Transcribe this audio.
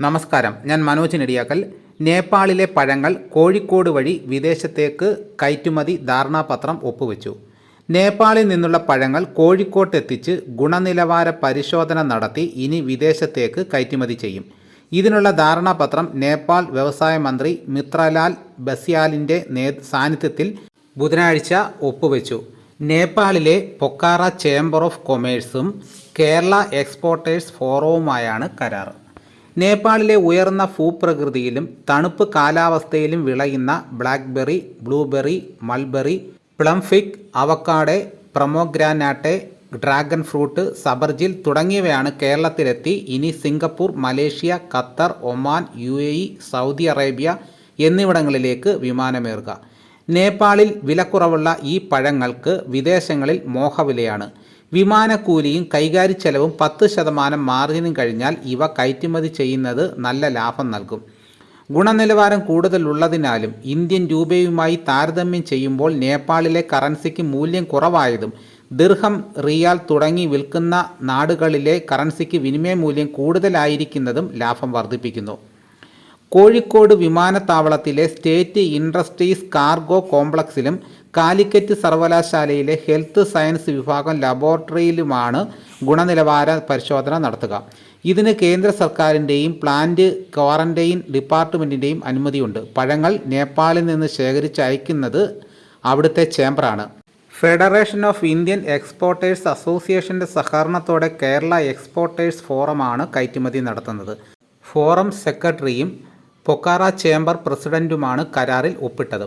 നമസ്കാരം. ഞാൻ മനോജ് നെടിയാക്കൽ. നേപ്പാളിലെ പഴങ്ങൾ കോഴിക്കോട് വഴി വിദേശത്തേക്ക് കയറ്റുമതി ധാരണാപത്രം ഒപ്പുവെച്ചു. നേപ്പാളിൽ നിന്നുള്ള പഴങ്ങൾ കോഴിക്കോട്ടെത്തിച്ച് ഗുണനിലവാര പരിശോധന നടത്തി ഇനി വിദേശത്തേക്ക് കയറ്റുമതി ചെയ്യും. ഇതിനുള്ള ധാരണാപത്രം നേപ്പാൾ വ്യവസായ മന്ത്രി മിത്രലാൽ ബസ്യാലിന്റെ നേ സാന്നിധ്യത്തിൽ ബുധനാഴ്ച ഒപ്പുവെച്ചു. നേപ്പാളിലെ പൊക്കാറ ചേംബർ ഓഫ് കൊമേഴ്സും കേരള എക്സ്പോർട്ടേഴ്സ് ഫോറവുമായാണ് കരാർ. നേപ്പാളിലെ ഉയർന്ന ഭൂപ്രകൃതിയിലും തണുപ്പ് കാലാവസ്ഥയിലും വിളയുന്ന blackberry blueberry mulberry plum fig avocado pomegranate dragon fruit സബർജിൽ തുടങ്ങിയവയാണ് കേരളത്തിലെത്തി. ഇനി Singapore Malaysia Qatar Oman U Saudi Arabia എന്നിവിടങ്ങളിലേക്ക് വിമാനമേറുക. നേപ്പാളിൽ വിലക്കുറവുള്ള ഈ പഴങ്ങൾക്ക് വിദേശങ്ങളിൽ മോഹവിലയാണ്. വിമാനക്കൂലിയും കൈകാര്യ ചെലവും പത്ത് ശതമാനം മാർജിനും കഴിഞ്ഞാൽ ഇവ കയറ്റുമതി ചെയ്യുന്നത് നല്ല ലാഭം നൽകും. ഗുണനിലവാരം കൂടുതലുള്ളതിനാലും ഇന്ത്യൻ രൂപയുമായി താരതമ്യം ചെയ്യുമ്പോൾ നേപ്പാളിലെ കറൻസിക്ക് മൂല്യം കുറവായതും ദിർഹം റിയാൽ തുടങ്ങി വിൽക്കുന്ന നാടുകളിലെ കറൻസിക്ക് വിനിമയ മൂല്യം കൂടുതലായിരിക്കുന്നതും ലാഭം വർദ്ധിപ്പിക്കുന്നു. കോഴിക്കോട് വിമാനത്താവളത്തിലെ സ്റ്റേറ്റ് ഇൻഡസ്ട്രീസ് കാർഗോ കോംപ്ലക്സിലും കാലിക്കറ്റ് സർവകലാശാലയിലെ ഹെൽത്ത് സയൻസ് വിഭാഗം ലബോറട്ടറിയിലുമാണ് ഗുണനിലവാര പരിശോധന നടത്തുക. ഇതിന് കേന്ദ്ര സർക്കാരിന്റെയും പ്ലാന്റ് ക്വാറന്റൈൻ ഡിപ്പാർട്ട്മെന്റിന്റെയും അനുമതിയുണ്ട്. പഴങ്ങൾ നേപ്പാളിൽ നിന്ന് ശേഖരിച്ച് അയക്കുന്നത് അവിടുത്തെ ചേംബറാണ്. ഫെഡറേഷൻ ഓഫ് ഇന്ത്യൻ എക്സ്പോർട്ടേഴ്സ് അസോസിയേഷന്റെ സഹകരണത്തോടെ കേരള എക്സ്പോർട്ടേഴ്സ് ഫോറമാണ് കയറ്റുമതി നടത്തുന്നത്. ഫോറം സെക്രട്ടറിയും പൊക്കാറ ചേംബർ പ്രസിഡന്റുമാണ് കരാറിൽ ഒപ്പിട്ടത്.